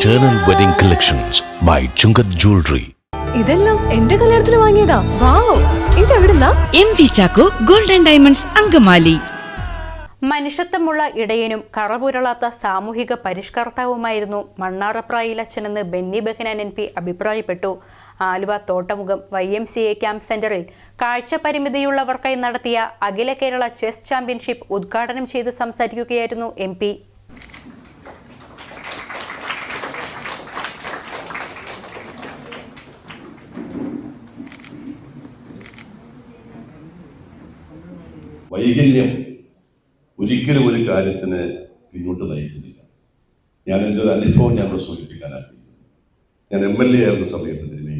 Eternal Wedding Collections by Chungat Jewelry. ഇതെല്ലാം എന്റെ കല്യാണത്തിന് വാങ്ങിയതാ. Wow ഇതെവിടുന്നാ? M V Chacko golden diamonds Angamaly. മനുഷ്യത്വമുള്ള ഇടയനും കറപുരളാത്ത സാമൂഹിക പരിഷ്കർത്താവുമായിരുന്നു മണ്ണാറപ്രായിലച്ഛനെന്ന് ബെന്നി ബെഹനാൻ എൻ പി അഭിപ്രായപ്പെട്ടു. Aluva Thottamukham Y M C A camp സെന്ററിൽ കാഴ്ച പരിമിതിയുള്ളവർക്കായി നടത്തിയ അഖില കേരള ചെസ് ചാമ്പ്യൻഷിപ്പ് ഉദ്ഘാടനം ചെയ്ത് സംസാരിക്കുകയായിരുന്നു എം വൈകല്യം ഒരിക്കലും ഒരു കാര്യത്തിന് പിന്നോട്ട് നയിക്കുന്നില്ല. ഞാൻ എന്റെ ഒരു അനുഭവം ഞാൻ സൂചിപ്പിക്കാൻ ആഗ്രഹിക്കുന്നു. ഞാൻ എം എൽ എ ആയിരുന്ന സമയത്ത് തിരുമേ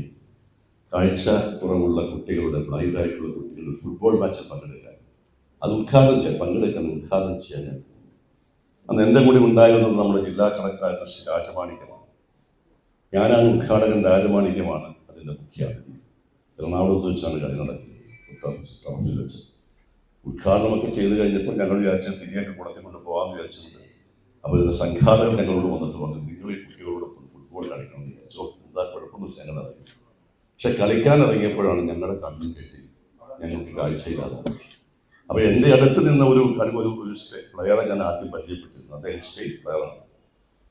കാഴ്ച കുറവുള്ള കുട്ടികളുടെ ബ്ലൈൻഡായിട്ടുള്ള കുട്ടികളുടെ ഫുട്ബോൾ മാച്ച് പങ്കെടുക്കാൻ അത് ഉദ്ഘാടനം ചെയ്യാൻ പങ്കെടുക്കാൻ ഉദ്ഘാടനം ചെയ്യാൻ ഞാൻ. അന്ന് എന്റെ കൂടെ ഉണ്ടായിരുന്നത് നമ്മുടെ ജില്ലാ കളക്ടറായ ശ്രീ രാജമാണിക്യമാണ്. ഞാനാണ് ഉദ്ഘാടകൻ രാജമാണിക്യമാണ് അതിന്റെ മുഖ്യാതിഥി. എറണാകുളത്ത് വെച്ചാണ് കളി നടക്കുന്നത് ടൗണിൽ വെച്ച്. ഉദ്ഘാടനമൊക്കെ ചെയ്തു കഴിഞ്ഞപ്പോൾ ഞങ്ങൾ വിചാരിച്ച തിരിയൊക്കെ കുളത്തിൽ കൊണ്ട് പോകാമെന്ന് വിചാരിച്ചിട്ടുണ്ട്. അപ്പോൾ ഇതിന്റെ സംഘാടകർ ഞങ്ങളോട് വന്നിട്ട് പറഞ്ഞു നിങ്ങൾ ഈ കുട്ടികളോടൊപ്പം ഫുട്ബോൾ കളിക്കണം എന്ന് വിചാരിച്ചോ. എന്താ കുഴപ്പമൊന്നും ഞങ്ങൾ ഇറങ്ങി. പക്ഷെ കളിക്കാൻ ഇറങ്ങിയപ്പോഴാണ് ഞങ്ങളുടെ കണ്ണും കെട്ടി ഞങ്ങൾക്ക് കാഴ്ചയില്ലാതെ അപ്പോൾ എന്റെ അടുത്ത് നിന്ന ഒരു ഒരു ഒരു സ്റ്റേറ്റ് പ്ലെയറെ ഞാൻ ആദ്യം പരിചയപ്പെട്ടിരുന്നു. അദ്ദേഹം സ്റ്റേറ്റ് പ്ലെയറാണ്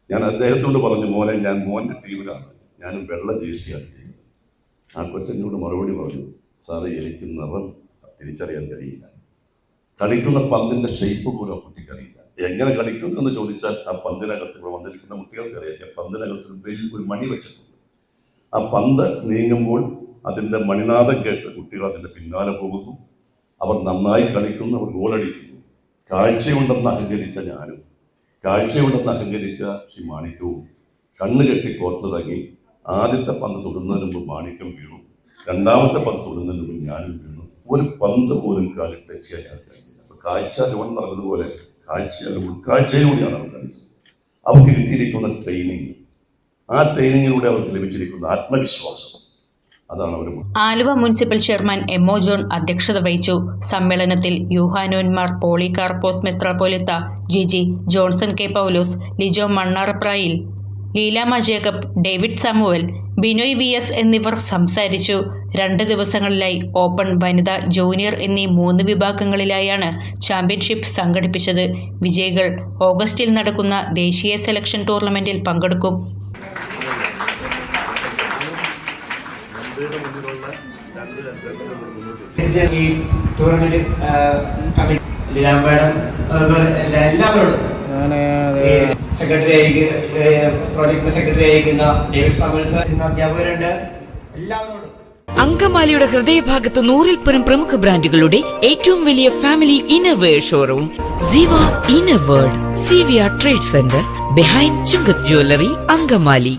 ഞാൻ അദ്ദേഹത്തോട് പറഞ്ഞു മോനെ ഞാൻ മോന്റെ ടീമിലാണ്. ഞാനും വെള്ള ജേഴ്സിയാണ് ചെയ്യുന്നത്. ആ കൊച്ചനോട് മറുപടി പറഞ്ഞു സാറേ എനിക്ക് നിറം തിരിച്ചറിയാൻ കഴിയില്ല. കളിക്കുന്ന പന്തിന്റെ ഷേപ്പ് പോലും ആ കുട്ടിക്ക് അറിയില്ല. എങ്ങനെ കളിക്കും എന്ന് ചോദിച്ചാൽ ആ പന്തിനകത്ത് ഇവിടെ വന്നിരിക്കുന്ന കുട്ടികൾക്കറിയാം. പന്തിനകത്ത് ഒരു വലിയ ഒരു മണി വെച്ചിട്ടുണ്ട്. ആ പന്ത് നീങ്ങുമ്പോൾ അതിന്റെ മണിനാഥം കേട്ട് കുട്ടികൾ അതിന്റെ പിന്നാലെ പോകുന്നു. അവർ നന്നായി കളിക്കുന്നു അവർ ഗോളടിക്കുന്നു കാഴ്ചയുണ്ടെന്ന് അഹങ്കരിച്ച ഞാനും കാഴ്ചയുണ്ടെന്ന് അഹങ്കരിച്ച ശ്രീ മാണിക്യവും കണ്ണ് കെട്ടി കോർത്തിറങ്ങി ആദ്യത്തെ പന്ത് തൊടുന്നതിന് മുമ്പ് മാണിക്യം വീണു. രണ്ടാമത്തെ പന്ത് തൊടുന്നതിന് മുമ്പ് ഞാനും വീണു. ഒരു പന്ത് പോലും കാലിൽ ചെയ്യാൻ ഞാൻ കാഴ്ച ലോൺ നടന്നതുപോലെ കാഴ്ച ഉൾക്കാഴ്ചയിലൂടെയാണ് അവർ കാണിച്ചത് അവർക്ക് കിട്ടിയിരിക്കുന്ന ട്രെയിനിങ് ആ ട്രെയിനിങ്ങിലൂടെ അവർക്ക് ലഭിച്ചിരിക്കുന്ന ആത്മവിശ്വാസം അതാണ് Aluva municipal chairman M O John അധ്യക്ഷത വഹിച്ചു. സമ്മേളനത്തിൽ യുഹാനോന്മാർ യൂഹാനോന്മാർ മെത്രാപോലിത്ത G Jiji Johnson K Paulose Lijo Mannarapprayil Leelamma Jacob David Samuel Binoy V S എന്നിവർ സംസാരിച്ചു. രണ്ട് ദിവസങ്ങളിലായി ഓപ്പൺ വനിത ജൂനിയർ എന്നീ മൂന്ന് വിഭാഗങ്ങളിലായാണ് ചാമ്പ്യൻഷിപ്പ് സംഘടിപ്പിച്ചത്. വിജയികൾ ഓഗസ്റ്റിൽ നടക്കുന്ന ദേശീയ സെലക്ഷൻ ടൂർണമെന്റിൽ പങ്കെടുക്കും. ഈ ടൂർണമെന്റ് കമ്മിറ്റി എല്ലാ എല്ലാവരോടും. സെക്രട്ടറി ആയിരിക്കും പ്രോജക്ട് സെക്രട്ടറി ആയിരിക്കുന്ന ഡേവിഡ് സാമൽസ് എന്ന അധ്യാപകരുണ്ട്. എല്ലാവരോടും. അങ്കമാലിയുടെ ഹൃദയഭാഗത്ത് നൂറിൽ പരം പ്രമുഖ ബ്രാൻഡുകളുടെ ഏറ്റവും വലിയ family innerwear showroom. Siva inner world C V R trade centre behind Chungath jewellery Angamaly.